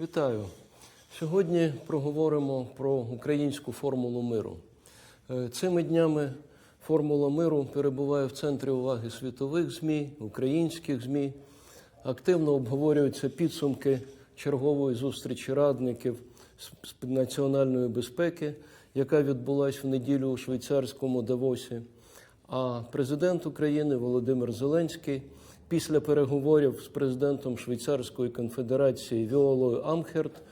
Вітаю. Сьогодні проговоримо про українську формулу миру. Е, Цими днями формула миру перебуває в центрі уваги світових ЗМІ, українських ЗМІ. Активно обговорюються підсумки чергової зустрічі радників з національної безпеки, яка відбулася в неділю у швейцарському Давосі. А президент України Володимир Зеленський після переговорів з президентом Швейцарської конфедерації Віолою Амхерт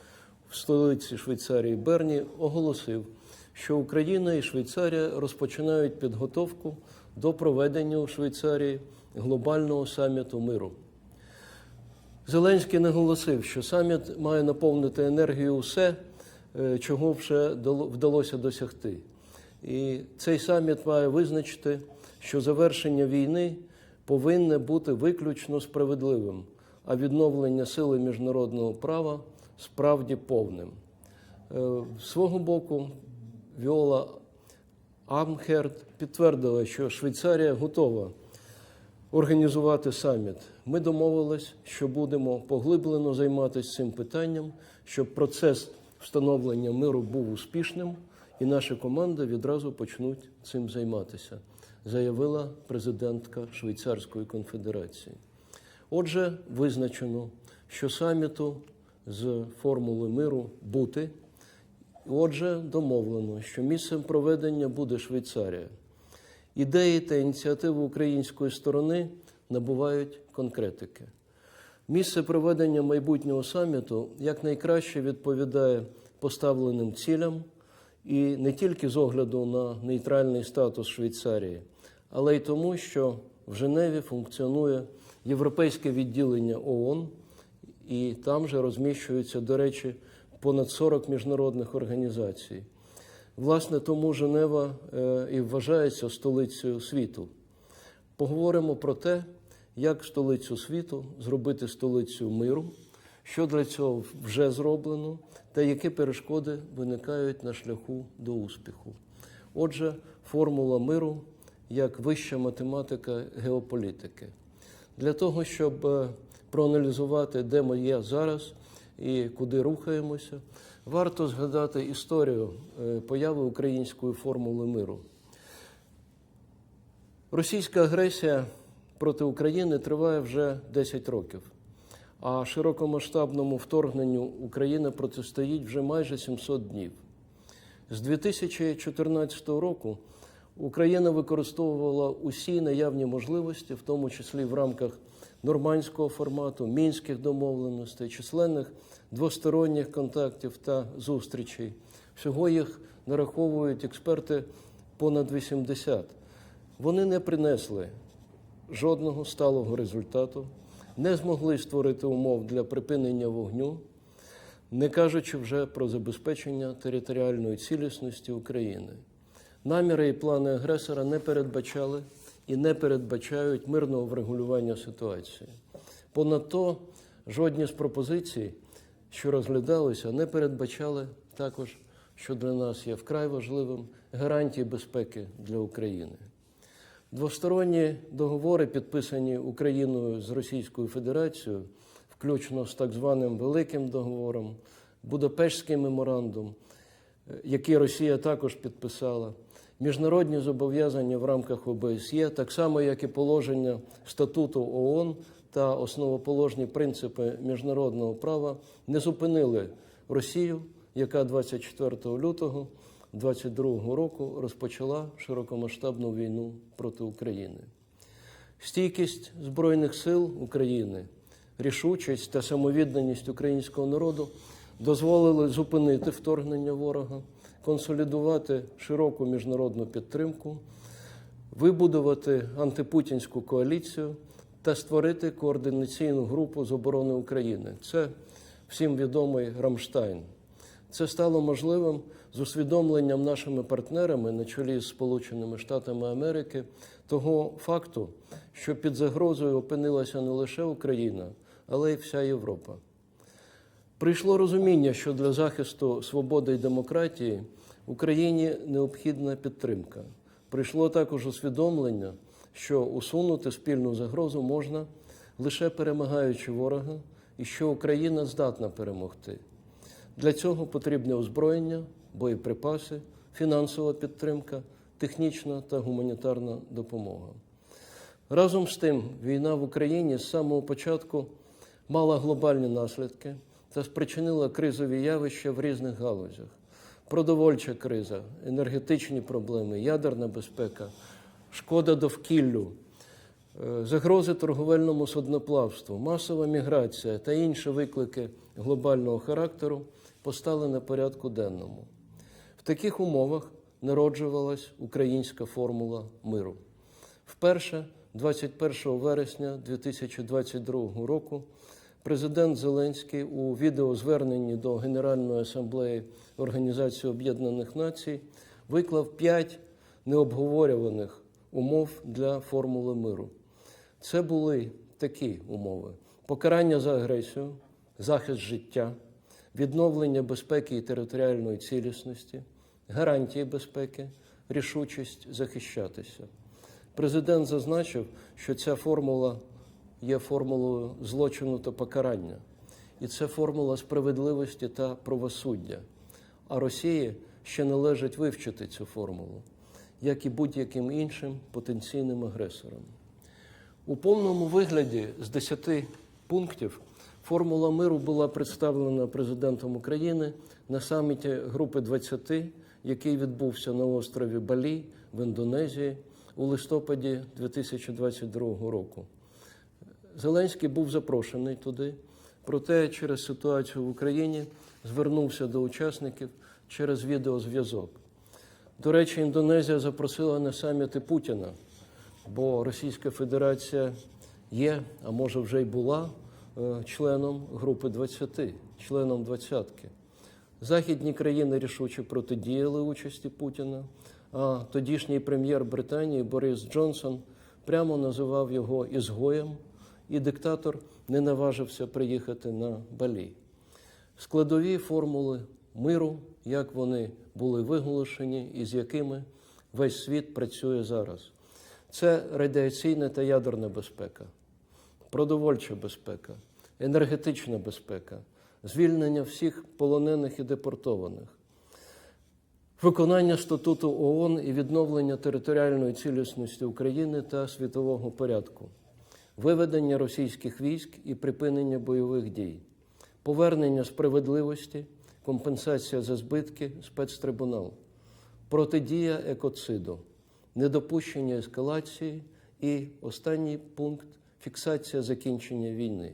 в столиці Швейцарії Берні оголосив, що Україна і Швейцарія розпочинають підготовку до проведення у Швейцарії глобального саміту миру. Зеленський наголосив, що саміт має наповнити енергію усе, е, чого вже вдалося досягти. І цей саміт має визначити, що завершення війни повинне бути виключно справедливим, а відновлення сили міжнародного права справді повним. Е, З свого боку, Віола Амхерт підтвердила, що Швейцарія готова організувати саміт. Ми домовились, що будемо поглиблено займатися цим питанням, щоб процес встановлення миру був успішним, і наші команди відразу почнуть цим займатися, заявила президентка Швейцарської конфедерації. Отже, визначено, що саміту з формули миру бути. Отже, домовлено, що місцем проведення буде Швейцарія. Ідеї та ініціативи української сторони набувають конкретики. Місце проведення майбутнього саміту якнайкраще відповідає поставленим цілям і не тільки з огляду на нейтральний статус Швейцарії, але й тому, що в Женеві функціонує європейське відділення ООН, і там же розміщується, до речі, понад 40 міжнародних організацій. Власне, тому Женева е, і вважається столицею світу. Поговоримо про те, як столицю світу зробити столицею миру, що для цього вже зроблено, та які перешкоди виникають на шляху до успіху. Отже, формула миру як вища математика геополітики. Для того, щоб е, проаналізувати, де ми є зараз і куди рухаємося, варто згадати історію е, появи української формули миру. Російська агресія проти України триває вже 10 років, а широкомасштабному вторгненню Україна протистоїть вже майже 700 днів. З 2014 року Україна використовувала усі наявні можливості, в тому числі в рамках нормандського формату, мінських домовленостей, численних двосторонніх контактів та зустрічей. Всього їх нараховують експерти понад 80. Вони не принесли жодного сталого результату, не змогли створити умов для припинення вогню, не кажучи вже про забезпечення територіальної цілісності України. Наміри і плани агресора не передбачали і не передбачають мирного врегулювання ситуації. Понад то, жодні з пропозицій, що розглядалися, не передбачали також, що для нас є вкрай важливим гарантії безпеки для України. Двосторонні договори, підписані Україною з Російською Федерацією, включно з так званим Великим договором, Будапештський меморандум, е, який Росія також підписала, міжнародні зобов'язання в рамках ОБСЄ, так само як і положення статуту ООН та основоположні принципи міжнародного права, не зупинили Росію, яка 24 лютого 2022 року розпочала широкомасштабну війну проти України. Стійкість Збройних сил України, рішучість та самовідданість українського народу дозволили зупинити вторгнення ворога, консолідувати широку міжнародну підтримку, вибудувати антипутінську коаліцію та створити координаційну групу з оборони України. Це всім відомий Рамштайн. Це стало можливим з усвідомленням нашими партнерами на чолі з Сполученими Штатами Америки того факту, що під загрозою опинилася не лише Україна, але й вся Європа. Прийшло розуміння, що для захисту свободи і демократії Україні необхідна підтримка. Прийшло також усвідомлення, що усунути спільну загрозу можна лише перемагаючи ворога і що Україна здатна перемогти. Для цього потрібне озброєння, боєприпаси, фінансова підтримка, технічна та гуманітарна допомога. Разом з тим, війна в Україні з самого початку мала глобальні наслідки та спричинила кризові явища в різних галузях. Продовольча криза, енергетичні проблеми, ядерна безпека, шкода довкіллю, е, загрози торговельному судноплавству, масова міграція та інші виклики глобального характеру постали на порядку денному. В таких умовах народжувалась українська формула миру. Вперше, 21 вересня 2022 року, президент Зеленський у відеозверненні до Генеральної асамблеї Організації Об'єднаних Націй виклав п'ять необговорюваних умов для формули миру. Це були такі умови: покарання за агресію, захист життя, відновлення безпеки і територіальної цілісності, гарантії безпеки, рішучість захищатися. Президент зазначив, що ця формула є формулою злочину та покарання, і це формула справедливості та правосуддя. А Росії ще належить вивчити цю формулу, як і будь-яким іншим потенційним агресорам. У повному вигляді з 10 пунктів формула миру була представлена президентом України на саміті Групи 20, який відбувся на острові Балі в Індонезії у листопаді 2022 року. Зеленський був запрошений туди, проте через ситуацію в Україні звернувся до учасників через відеозв'язок. До речі, Індонезія запросила на саміти Путіна, бо Російська Федерація є, а може вже й була е, членом групи 20, членом двадцятки. Західні країни рішуче протидіяли участі Путіна, а тодішній прем'єр Британії Борис Джонсон прямо називав його ізгоєм, і диктатор не наважився приїхати на Балі. Складові формули миру, як вони були виголошені і з якими весь світ працює зараз. Це радіаційна та ядерна безпека, продовольча безпека, енергетична безпека, звільнення всіх полонених і депортованих, виконання статуту ООН і відновлення територіальної цілісності України та світового порядку, виведення російських військ і припинення бойових дій, повернення справедливості, компенсація за збитки, спецтрибунал, протидія екоциду, недопущення ескалації і останній пункт фіксація закінчення війни.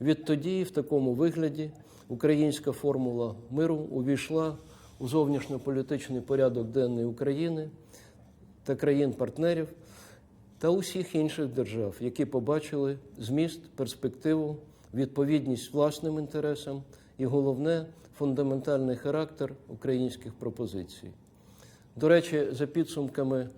Відтоді, в такому вигляді, українська формула миру увійшла у зовнішньополітичний порядок денний України та країн-партнерів та усіх інших держав, які побачили зміст, перспективу, відповідність власним інтересам і головне фундаментальний характер українських пропозицій. До речі, за підсумками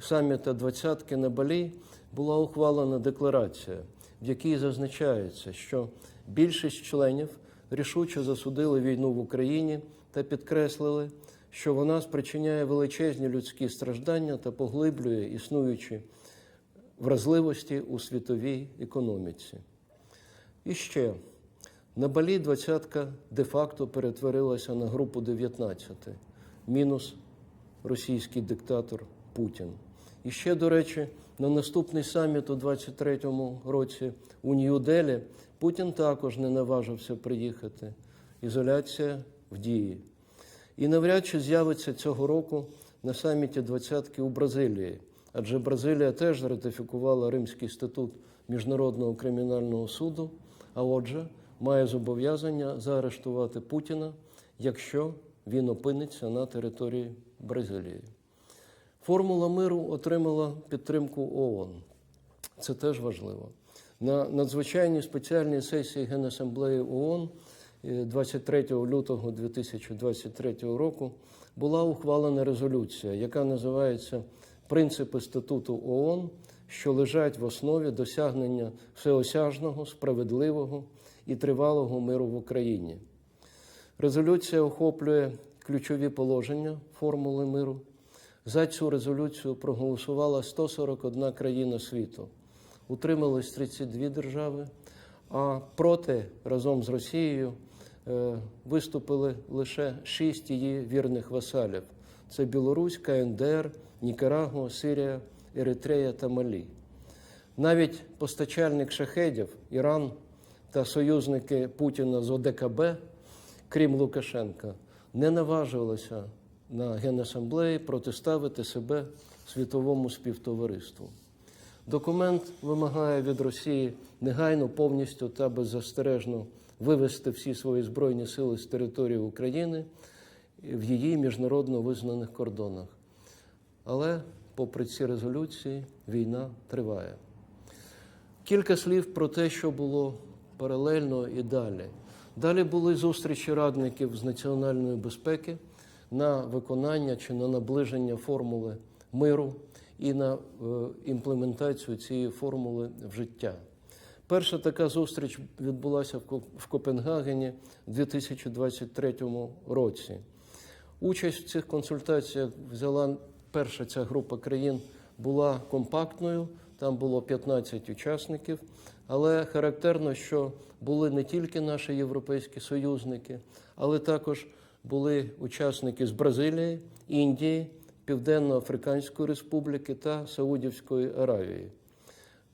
саміта двадцятки на Балі була ухвалена декларація, в якій зазначається, що більшість членів рішуче засудили війну в Україні та підкреслили, що вона спричиняє величезні людські страждання та поглиблює існуючі вразливості у світовій економіці. І ще на Балі двадцятка де-факто перетворилася на групу 19, мінус російський диктатор Путін. І ще, до речі, на наступний саміт у 23-му році у Нью-Делі Путін також не наважився приїхати. Ізоляція в дії. І навряд чи з'явиться цього року на саміті двадцятки у Бразилії, адже Бразилія теж ратифікувала Римський статут Міжнародного кримінального суду, а отже, має зобов'язання заарештувати Путіна, якщо він опиниться на території Бразилії. Формула миру отримала підтримку ООН. Це теж важливо. На надзвичайній спеціальній сесії Генасамблеї ООН е, 23 лютого 2023 року була ухвалена резолюція, яка називається Принципи статуту ООН, що лежать в основі досягнення всеосяжного, справедливого і тривалого миру в Україні. Резолюція охоплює ключові положення формули миру. За цю резолюцію проголосувала 141 країна світу. Утримались 32 держави, а проти разом з Росією е, виступили лише шість її вірних васалів: це Білорусь, КНДР, Нікарагуа, Сирія, Еритрея та Малі. Навіть постачальник шахедів, Іран та союзники Путіна з ОДКБ, крім Лукашенка, не наважувалися на Генасамблеї протиставити себе світовому співтовариству. Документ вимагає від Росії негайно повністю та беззастережно вивести всі свої збройні сили з території України в її міжнародно визнаних кордонах. Але, попри ці резолюції, війна триває. Кілька слів про те, що було паралельно і далі. Далі були зустрічі радників з національної безпеки на виконання чи на наближення формули миру і на е, імплементацію цієї формули в життя. Перша така зустріч відбулася в Ко- в Копенгагені у 2023 році. Участь в цих консультаціях взяла перша ця група країн була компактною, там було 15 учасників, але характерно, що були не тільки наші європейські союзники, але також були учасники з Бразилії, Індії, Південно-Африканської Республіки та Саудівської Аравії.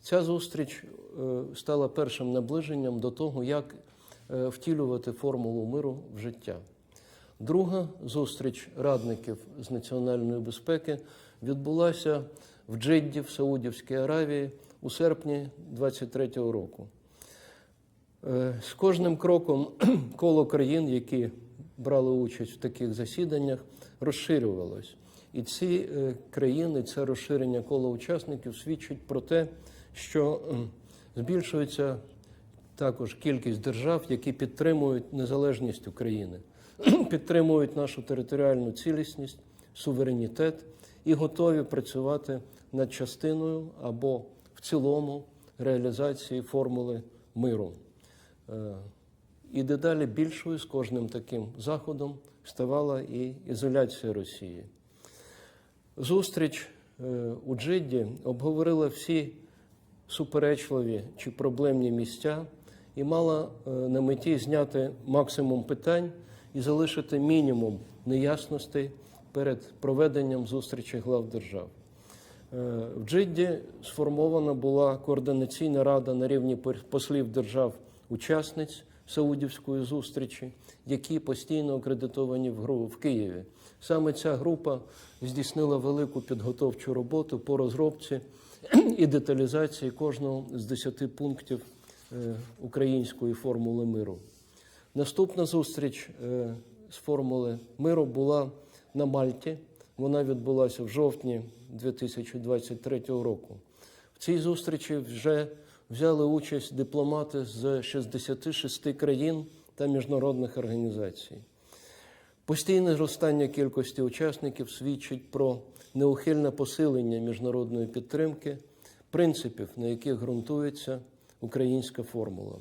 Ця зустріч е, стала першим наближенням до того, як е, втілювати формулу миру в життя. Друга зустріч радників з національної безпеки відбулася в Джидді в Саудівській Аравії у серпні 23-го року. Е, З кожним кроком коло країн, які брали участь в таких засіданнях, розширювалось. І ці е, країни, це розширення кола учасників свідчить про те, що збільшується також кількість держав, які підтримують незалежність України, підтримують нашу територіальну цілісність, суверенітет і готові працювати над частиною або в цілому реалізації формули миру. Е, І дедалі більшою з кожним таким заходом ставала і ізоляція Росії. Зустріч е, у Джидді обговорила всі суперечливі чи проблемні місця і мала е, на меті зняти максимум питань і залишити мінімум неясностей перед проведенням зустрічі глав держав. Е, В Джидді сформована була координаційна рада на рівні послів держав-учасниць Саудівської зустрічі, які постійно акредитовані в Києві. Саме ця група здійснила велику підготовчу роботу по розробці і деталізації кожного з десяти пунктів е, української формули миру. Наступна зустріч е, з формули миру була на Мальті. Вона відбулася в жовтні 2023 року. В цій зустрічі вже взяли участь дипломати з 66 країн та міжнародних організацій. Постійне зростання кількості учасників свідчить про неухильне посилення міжнародної підтримки, принципів, на яких ґрунтується українська формула.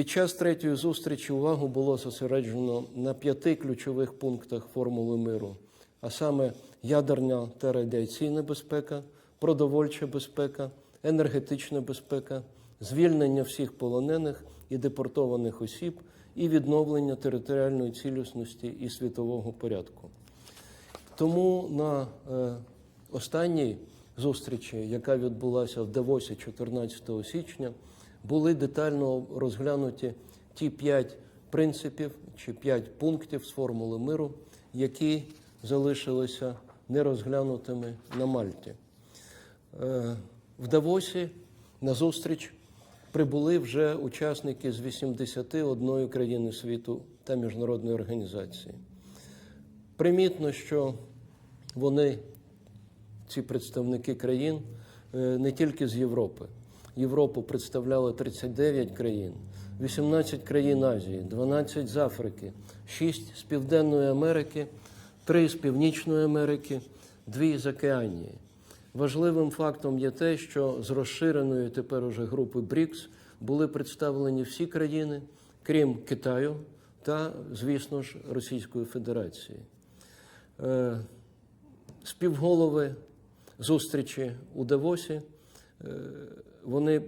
Під час третьої зустрічі увагу було зосереджено на п'яти ключових пунктах формули миру, а саме ядерна та радіаційна безпека, продовольча безпека, енергетична безпека, звільнення всіх полонених і депортованих осіб і відновлення територіальної цілісності і світового порядку. Тому на е, останній зустрічі, яка відбулася в Давосі 14 січня, були детально розглянуті ті п'ять принципів чи п'ять пунктів з формули миру, які залишилися нерозглянутими на Мальті. Е, В Давосі на зустріч прибули вже учасники з 81 країни світу та міжнародної організації. Примітно, що вони, ці представники країн, е, не тільки з Європи. Європу представляли 39 країн, 18 країн Азії, 12 з Африки, 6 з Південної Америки, 3 з Північної Америки, 2 з Океанії. Важливим фактом є те, що з розширеної тепер уже групи БРІКС були представлені всі країни, крім Китаю та, звісно ж, Російської Федерації. Е, Співголови зустрічі у Давосі вони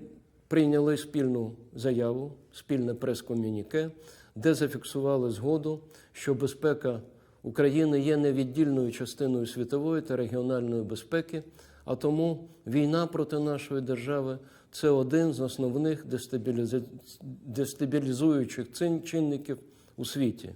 прийняли спільну заяву, спільне прес-комюніке, де зафіксували згоду, що безпека України є невіддільною частиною світової та регіональної безпеки, а тому війна проти нашої держави це один з основних дестабілізуючих чинників у світі.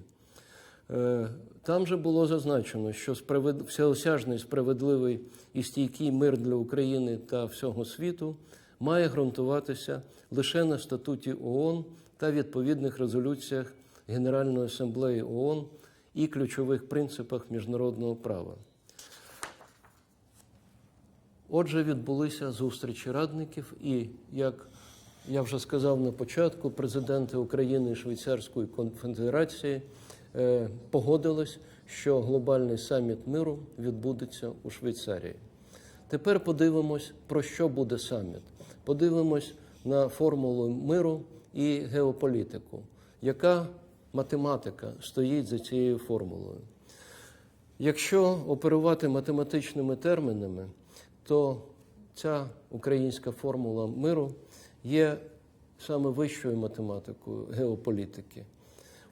Там же було зазначено, що справед... всеосяжний, справедливий і стійкий мир для України та всього світу має ґрунтуватися лише на статуті ООН та відповідних резолюціях Генеральної асамблеї ООН і ключових принципах міжнародного права. Отже, відбулися зустрічі радників, і як я вже сказав на початку, президенти України і Швейцарської конфедерації погодились, що глобальний саміт миру відбудеться у Швейцарії. Тепер подивимось, про що буде саміт. Подивимось на формулу миру і геополітику. Яка математика стоїть за цією формулою? Якщо оперувати математичними термінами, то ця українська формула миру є саме вищою математикою геополітики.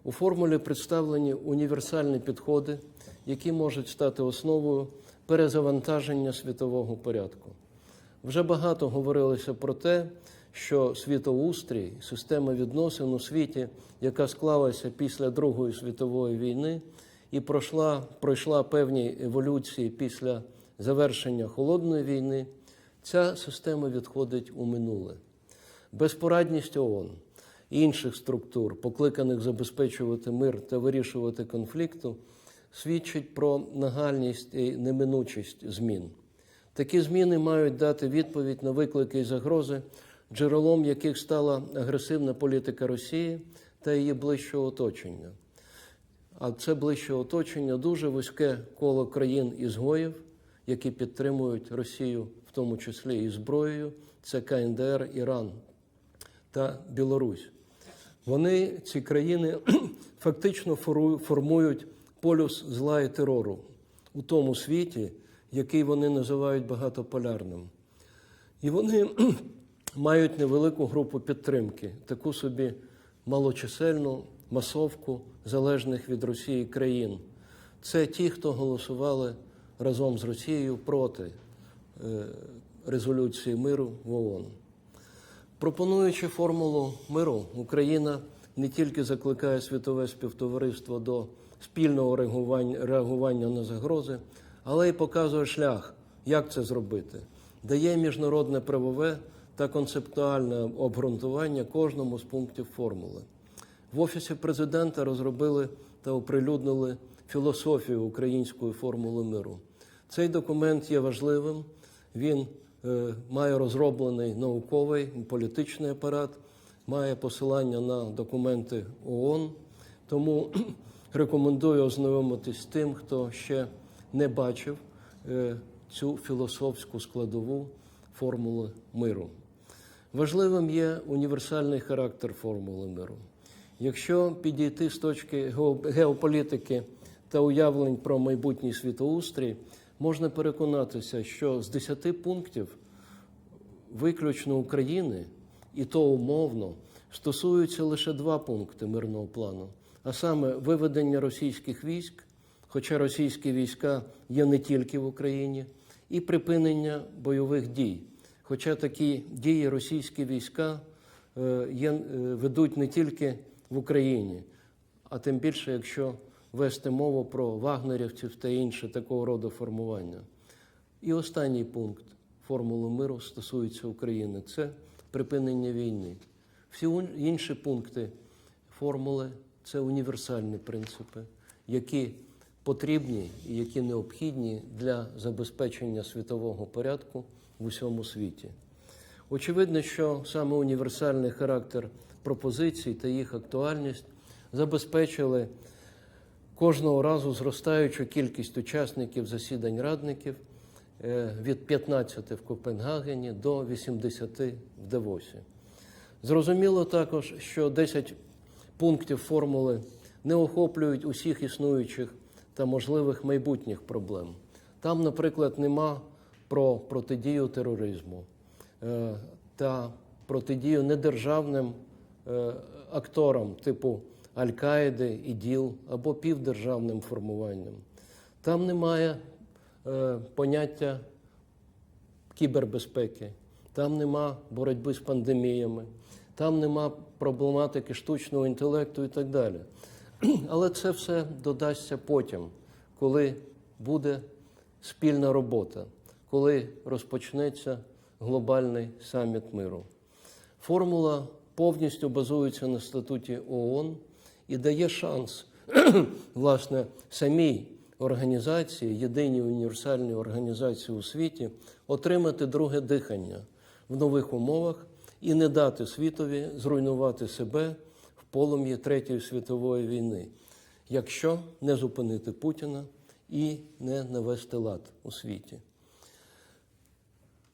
У формулі представлені універсальні підходи, які можуть стати основою перезавантаження світового порядку. Вже багато говорилося про те, що світоустрій, система відносин у світі, яка склалася після Другої світової війни і пройшла, пройшла певні еволюції після завершення холодної війни, ця система відходить у минуле. Безпорадність ООН інших структур, покликаних забезпечувати мир та вирішувати конфлікту, свідчить про нагальність і неминучість змін. Такі зміни мають дати відповідь на виклики і загрози, джерелом яких стала агресивна політика Росії та її ближчого оточення. А це ближче оточення дуже вузьке коло країн-ізгоїв, які підтримують Росію, в тому числі і зброєю. Це КНДР, Іран та Білорусь. Вони, ці країни, фактично формують полюс зла і терору у тому світі, який вони називають багатополярним. І вони мають невелику групу підтримки, таку собі малочисельну масовку залежних від Росії країн. Це ті, хто голосували разом з Росією проти е, резолюції миру в ООН. Пропонуючи формулу миру, Україна не тільки закликає світове співтовариство до спільного реагування, на загрози, але й показує шлях, як це зробити, дає міжнародне правове та концептуальне обґрунтування кожному з пунктів формули. В Офісі президента розробили та оприлюднили філософію української формули миру. Цей документ є важливим. Він має розроблений науковий політичний апарат, має посилання на документи ООН. Тому рекомендую ознайомитись з тим, хто ще не бачив е, цю філософську складову формули миру. Важливим є універсальний характер формули миру. Якщо підійти з точки геополітики та уявлень про майбутній світоустрій, можна переконатися, що з 10 пунктів виключно України, і то умовно, стосуються лише два пункти мирного плану, а саме виведення російських військ, хоча російські війська є не тільки в Україні, і припинення бойових дій. Хоча такі дії російські війська е, е, ведуть не тільки в Україні, а тим більше, якщо вести мову про вагнерівців та інше такого роду формування. І останній пункт формули миру стосується України це припинення війни. Всі інші пункти формули це універсальні принципи, які потрібні і які необхідні для забезпечення світового порядку в усьому світі. Очевидно, що саме універсальний характер пропозицій та їх актуальність забезпечили кожного разу зростаючу кількість учасників засідань радників е, від 15 в Копенгагені до 80 в Давосі. Зрозуміло також, що 10 пунктів формули не охоплюють усіх існуючих та можливих майбутніх проблем. Там, наприклад, нема про протидію тероризму е, та протидію недержавним е, акторам типу Аль-Каїди, ІДІЛ або півдержавним формуванням. Там немає е, поняття кібербезпеки, там нема боротьби з пандеміями, там нема проблематики штучного інтелекту і так далі. Але це все додасться потім, коли буде спільна робота, коли розпочнеться глобальний саміт миру. Формула повністю базується на статуті ООН і дає шанс власне самій організації, єдиній універсальній організації у світі, отримати друге дихання в нових умовах і не дати світові зруйнувати себе в полум'ї Третьої світової війни, якщо не зупинити Путіна і не навести лад у світі.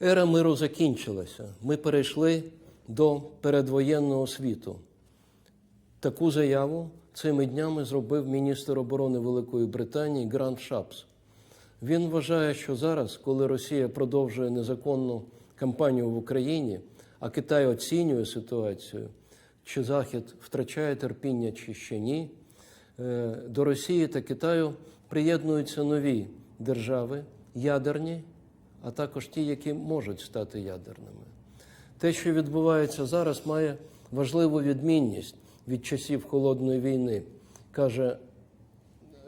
Ера миру закінчилася. Ми перейшли до передвоєнного світу. Таку заяву цими днями зробив міністр оборони Великої Британії Грант Шапс. Він вважає, що зараз, коли Росія продовжує незаконну кампанію в Україні, а Китай оцінює ситуацію, чи Захід втрачає терпіння, чи ще ні, е, до Росії та Китаю приєднуються нові держави, ядерні, а також ті, які можуть стати ядерними. Те, що відбувається зараз, має важливу відмінність від часів холодної війни, каже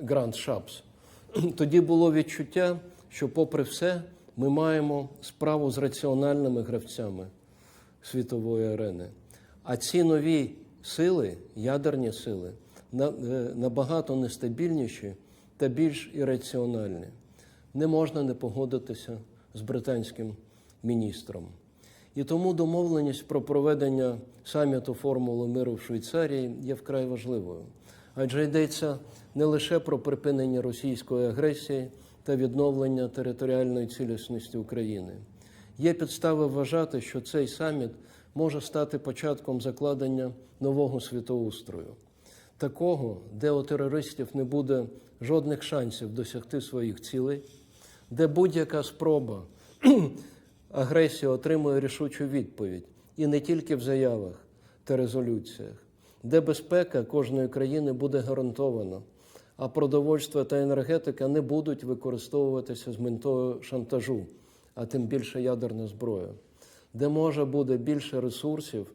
Грант Шапс. Тоді було відчуття, що, попри все, ми маємо справу з раціональними гравцями світової арени. А ці нові сили, ядерні сили, е, набагато нестабільніші та більш ірраціональні. Не можна не погодитися з британським міністром. І тому домовленість про проведення саміту формули миру в Швейцарії є вкрай важливою, адже йдеться не лише про припинення російської агресії та відновлення територіальної цілісності України. Є підстави вважати, що цей саміт може стати початком закладення нового світоустрою, такого, де у терористів не буде жодних шансів досягти своїх цілей, де будь-яка спроба агресії отримує рішучу відповідь і не тільки в заявах та резолюціях, де безпека кожної країни буде гарантована, а продовольство та енергетика не будуть використовуватися з метою шантажу, а тим більше ядерна зброя, де може буде більше ресурсів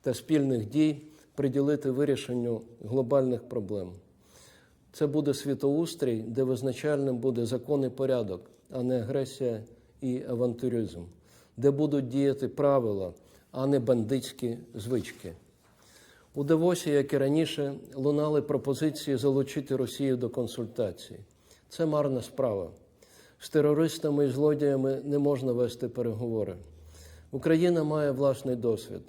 та спільних дій приділити вирішенню глобальних проблем. Це буде світоустрій, де визначальним буде закон і порядок, а не агресія і авантюризм, де будуть діяти правила, а не бандитські звички. У Давосі, як і раніше, лунали пропозиції залучити Росію до консультацій. Це марна справа. З терористами і злодіями не можна вести переговори. Україна має власний досвід.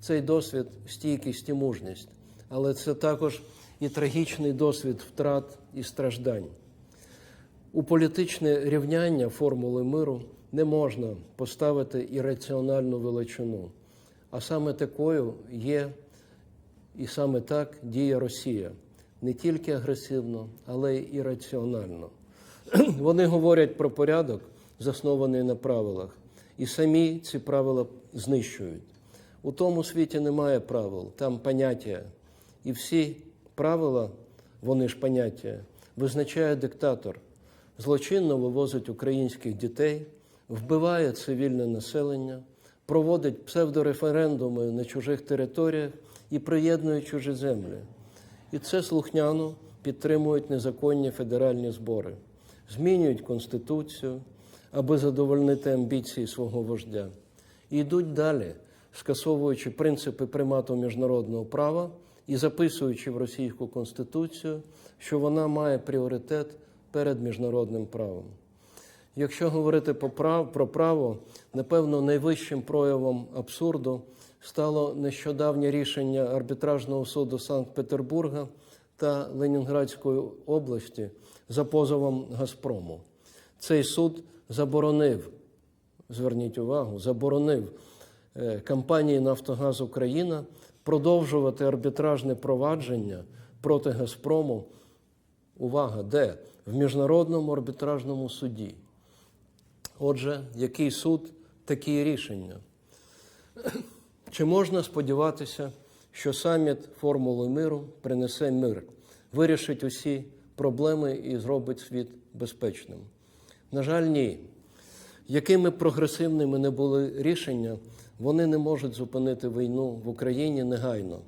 Цей досвід стійкість і мужність, але це також і трагічний досвід втрат і страждань. У політичне рівняння формули миру не можна поставити ірраціональну величину, а саме такою є і саме так діє Росія не тільки агресивно, але й ірраціонально. Вони говорять про порядок, заснований на правилах, і самі ці правила знищують. У тому світі немає правил, там поняття. І всі правила, вони ж поняття, визначає диктатор, злочинно вивозить українських дітей, вбиває цивільне населення, проводить псевдореферендуми на чужих територіях і приєднує чужі землі. І це слухняно підтримують незаконні федеральні збори, змінюють конституцію, аби задовольнити амбіції свого вождя. І йдуть далі, скасовуючи принципи примату міжнародного права і записуючи в російську конституцію, що вона має пріоритет перед міжнародним правом. Якщо говорити про право, напевно, найвищим проявом абсурду стало нещодавнє рішення арбітражного суду Санкт-Петербурга та Ленінградської області за позовом Газпрому. Цей суд заборонив, зверніть увагу, заборонив е, компанії Нафтогаз Україна продовжувати арбітражне провадження проти Газпрому. Увага, де? В міжнародному арбітражному суді. Отже, який суд, такі рішення. Чи можна сподіватися, що саміт Формули миру принесе мир, вирішить усі проблеми і зробить світ безпечним? На жаль, ні. Якими прогресивними не були рішення, вони не можуть зупинити війну в Україні негайно.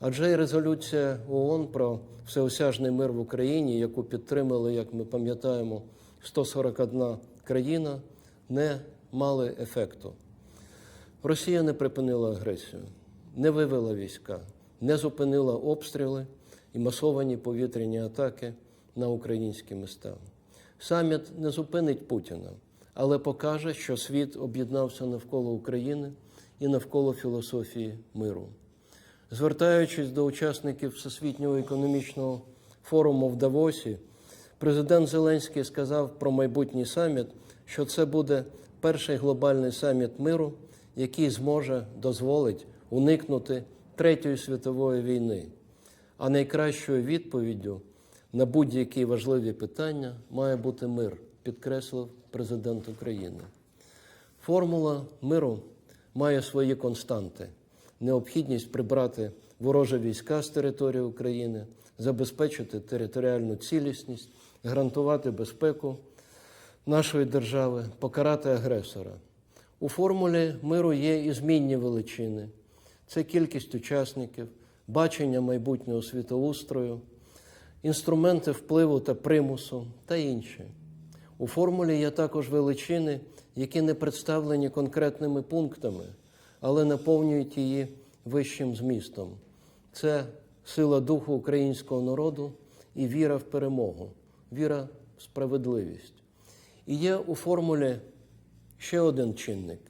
Адже і резолюція ООН про всеосяжний мир в Україні, яку підтримали, як ми пам'ятаємо, 141 країна, не мали ефекту. Росія не припинила агресію, не вивела війська, не зупинила обстріли і масовані повітряні атаки на українські міста. Саміт не зупинить Путіна, але покаже, що світ об'єднався навколо України і навколо філософії миру. Звертаючись до учасників Всесвітнього економічного форуму в Давосі, президент Зеленський сказав про майбутній саміт, що це буде перший глобальний саміт миру, який зможе дозволить уникнути Третьої світової війни. А найкращою відповіддю на будь-які важливі питання має бути мир, підкреслив президент України. Формула миру має свої константи: необхідність прибрати ворожі війська з території України, забезпечити територіальну цілісність, гарантувати безпеку нашої держави, покарати агресора. У формулі миру є і змінні величини. Це кількість учасників, бачення майбутнього світоустрою, інструменти впливу та примусу та інші. У формулі є також величини, які не представлені конкретними пунктами, але наповнюють її вищим змістом. Це сила духу українського народу і віра в перемогу, віра в справедливість. І є у формулі ще один чинник,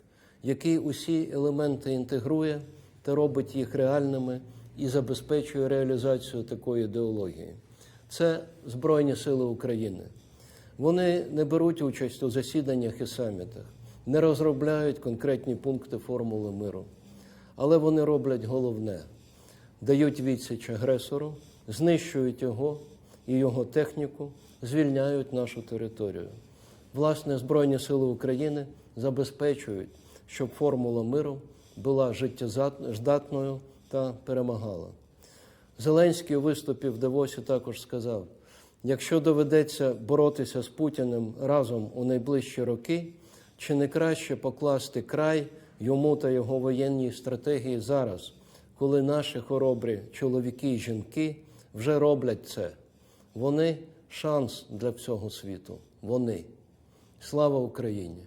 який усі елементи інтегрує та робить їх реальними і забезпечує реалізацію такої ідеології. Це Збройні Сили України. Вони не беруть участь у засіданнях і самітах, не розробляють конкретні пункти формули миру, але вони роблять головне: дають відсіч агресору, знищують його і його техніку, звільняють нашу територію. Власне, Збройні Сили України забезпечують, щоб формула миру була життєздатною та перемагала. Зеленський у виступі в Давосі також сказав: якщо доведеться боротися з Путіним разом у найближчі роки, чи не краще покласти край йому та його воєнній стратегії зараз, коли наші хоробрі чоловіки і жінки вже роблять це? Вони шанс для всього світу. Вони. Слава Україні!